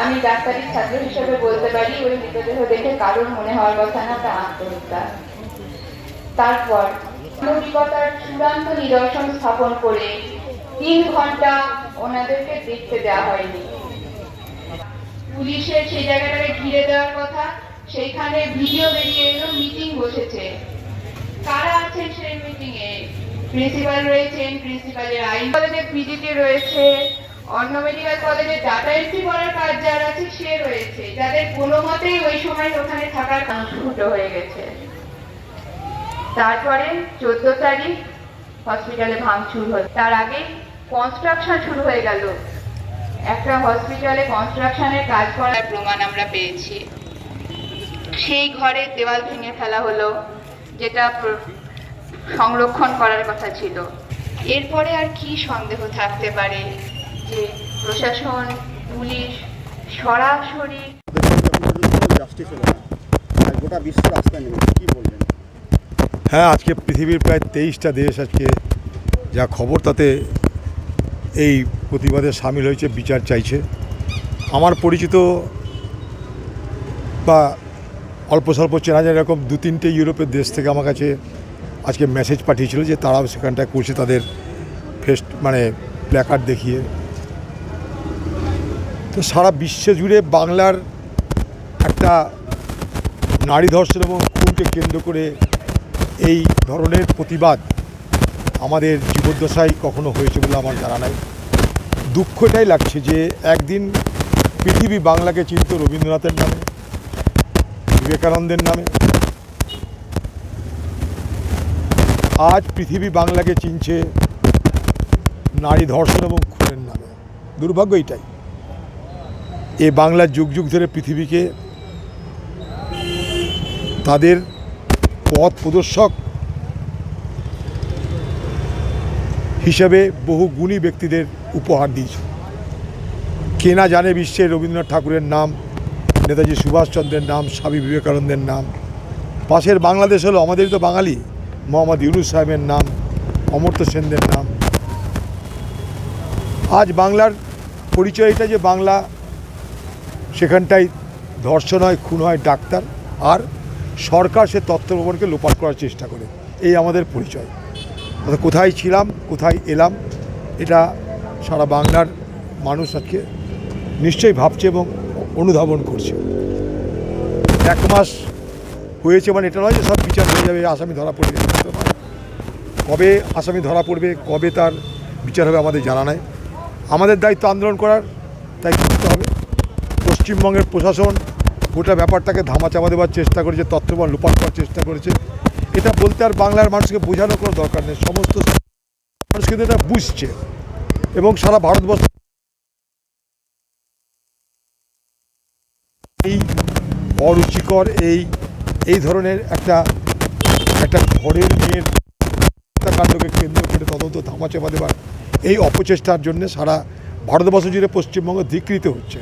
আমি ডাক্তারের ছাত্র হিসেবে বলতে পারি, ওই মৃতদেহ দেখে কারোর মনে হওয়ার কথা না, তা আত্মহত্যা। তারপর, মানবিকতার চূড়ান্ত নিদর্শন স্থাপন করে তিন ঘণ্টা ওনাদেরকে দেখতে দেওয়া হয়নি। পুলিশের সেই জায়গাটাকে ঘিরে দেওয়ার কথা, সেইখানে ভিডিও বেরিয়ে এলো, মিটিং বসেছে। কারা আছেন সেই মিটিং এ? প্রিন্সিপাল রয়েছেন, প্রিন্সিপালের আইন কলেজের পিজিটি রয়েছে, অন্য মেডিকেল কলেজে ডাটা এন্ট্রি করার কাজ যার আছে, সে রয়েছে। যাদের কোনো মতেই ওই সময় ওখানে থাকার ফুটো হয়ে গেছে। তারপরে চোদ্দ তারিখ হসপিটালে ভাঙচুর হল। তার আগে কনস্ট্রাকশন শুরু হয়ে গেল। একটা হসপিটালে কনস্ট্রাকশনের কাজ করার প্রমাণ আমরা পেয়েছি। সেই ঘরের দেওয়াল ভেঙে ফেলা হলো, যেটা সংরক্ষণ করার কথা ছিল। এরপরে আর কি সন্দেহ থাকতে পারে যে প্রশাসন, পুলিশ সরাসরি গোটা বিশ্ব হ্যাঁ আজকে পৃথিবীর প্রায় তেইশটা দেশ আজকে যা খবর তাতে এই প্রতিবাদে সামিল হয়েছে, বিচার চাইছে। আমার পরিচিত বা অল্প স্বল্প চেনা যায় এরকম দু তিনটে ইউরোপের দেশ থেকে আমার কাছে আজকে মেসেজ পাঠিয়েছিল যে তারাও সেখানটায় করছে তাদের ফেস্ট মানে প্ল্যাকার্ড দেখিয়ে। তো সারা বিশ্ব জুড়ে বাংলার একটা নারী ধর্ষণ এবং খুনকে কেন্দ্র করে এই ধরনের প্রতিবাদ আমাদের জীবদ্দশায় কখনো হয়েছে বলে আমার জানা নাই। দুঃখ এটাই লাগছে যে একদিন পৃথিবী বাংলাকে চিনত রবীন্দ্রনাথের নামে, বিবেকানন্দের নামে। আজ পৃথিবী বাংলাকে চিনছে নারী ধর্ষণ এবং খুনের নামে। দুর্ভাগ্য এটাই। এ বাংলার যুগ যুগ ধরে পৃথিবীকে তাদের পথ প্রদর্শক হিসেবে বহু গুণী ব্যক্তিদের উপহার দিয়েছে। কে না জানে বিশ্বে রবীন্দ্রনাথ ঠাকুরের নাম, নেতাজি সুভাষচন্দ্রের নাম, স্বামী বিবেকানন্দের নাম। পাশের বাংলাদেশ হলো আমাদেরই তো বাঙালি, মোহাম্মদ ইউনুস সাহেবের নাম, অমর্ত্য সেনদের নাম। আজ বাংলার পরিচয়টা যে বাংলা, সেখানটায় ধর্ষণ হয়, খুন হয় ডাক্তার, আর সরকার সে তথ্য লোপাট করার চেষ্টা করে। এই আমাদের পরিচয়। অর্থাৎ কোথায় ছিলাম, কোথায় এলাম, এটা সারা বাংলার মানুষ আজকে নিশ্চয়ই ভাবছে এবং অনুধাবন করছে। এক মাস হয়েছে মানে এটা নয় যে সব বিচার হয়ে যাবে, আসামি ধরা পড়বে। কবে আসামি ধরা পড়বে, কবে তার বিচার হবে আমাদের জানা নাই। আমাদের দায়িত্ব আন্দোলন করার তাই করতে হবে। পশ্চিমবঙ্গের প্রশাসন গোটা ব্যাপারটাকে ধামাচাপা দেওয়ার চেষ্টা করেছে, তথ্যবল লোপাট করার চেষ্টা করেছে। এটা বলতে আর বাংলার মানুষকে বোঝানোর কোনো দরকার নেই। সমস্ত মানুষ কিন্তু এটা বুঝছে। এবং সারা ভারতবর্ষ এই অরুচিকর, এই এই ধরনের একটা একটা ঘরের মেয়ের হত্যাকাণ্ডকে কেন্দ্র করে তদন্ত ধামাচাপা দেওয়ার এই অপচেষ্টার জন্য সারা ভারতবর্ষ জুড়ে পশ্চিমবঙ্গ ধিকৃত হচ্ছে।